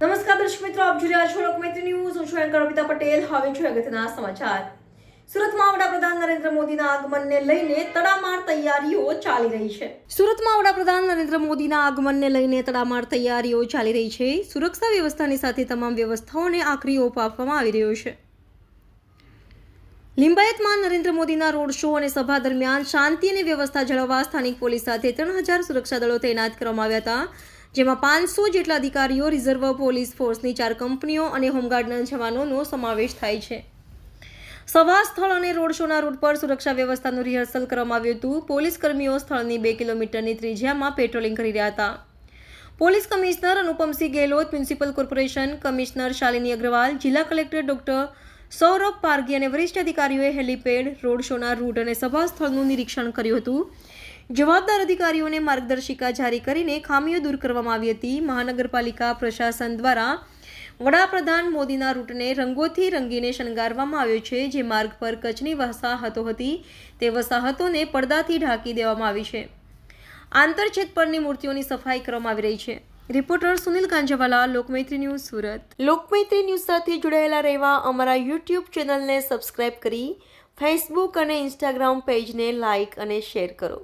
નમસ્કાર દર્શક મિત્રો, આપ જોઈ રહ્યા છો લોકમૈત્રી ન્યૂઝ. હું છું એન્કર અમિતા પટેલ. હવે છું અગત્યના સમાચાર. સુરતમાં વડાપ્રધાન નરેન્દ્ર મોદીના આગમનને લઈને તડામાર તૈયારીઓ ચાલી રહી છે. સુરતમાં વડાપ્રધાન નરેન્દ્ર મોદીના આગમનને લઈને તડામાર તૈયારીઓ ચાલી રહી છે. સુરક્ષા વ્યવસ્થાની સાથે તમામ વ્યવસ્થાઓને આખરી ઓપ આપવામાં આવી રહ્યો છે. લિંબાયતમાં નરેન્દ્ર મોદીના રોડ શો અને સભા દરમિયાન શાંતિ અને વ્યવસ્થા જાળવવા સ્થાનિક પોલીસ સાથે ત્રણ હજાર સુરક્ષા દળો તૈનાત કરવામાં આવ્યા હતા, જેમાં પાંચસો જેટલા અધિકારીઓ, રિઝર્વ પોલીસ ફોર્સની ચાર કંપનીઓ અને હોમગાર્ડના જવાનોનો સમાવેશ થાય છે. સભા સ્થળ અને રોડ શોના રૂટ પર સુરક્ષા વ્યવસ્થાનું રિહર્સલ કરવામાં આવ્યું હતું. પોલીસ કર્મીઓ સ્થળની બે કિલોમીટરની ત્રિજ્યામાં પેટ્રોલિંગ કરી રહ્યા હતા. Police commissioner Anupamsinh Gehlot, municipal corporation commissioner Shalini Agrawal, જિલ્લા કલેક્ટર ડોક્ટર સૌરભ પારગી અને વરિષ્ઠ અધિકારીઓએ હેલીપેડ, રોડ શોના રૂટ અને સભા સ્થળનું નિરીક્ષણ કર્યું હતું. જવાબદાર અધિકારીઓને માર્ગદર્શિકા જારી કરીને ખામીઓ દૂર કરવામાં આવી હતી. મહાનગરપાલિકા પ્રશાસન દ્વારા વડાપ્રધાન મોદીના રૂટને રંગોથી રંગીને શણગારવામાં આવ્યો છે, જે માર્ગ પર કચ્છની વસાહતો હતી. તે વસાહતોને પડદાથી ઢાંકી દેવામાં આવી છે. આંતરછેદ પરની મૂર્તિઓની સફાઈ કરવામાં આવી રહી છે. Reporter Sunil Kanjawala Lokmaitri news Surat. Lokmaitri news સાથે જોડાયેલા રહેવા અમારા યુટ્યુબ ચેનલને સબસ્ક્રાઇબ કરી, ફેસબુક અને ઇન્સ્ટાગ્રામ પેજને લાઇક અને શેર કરો.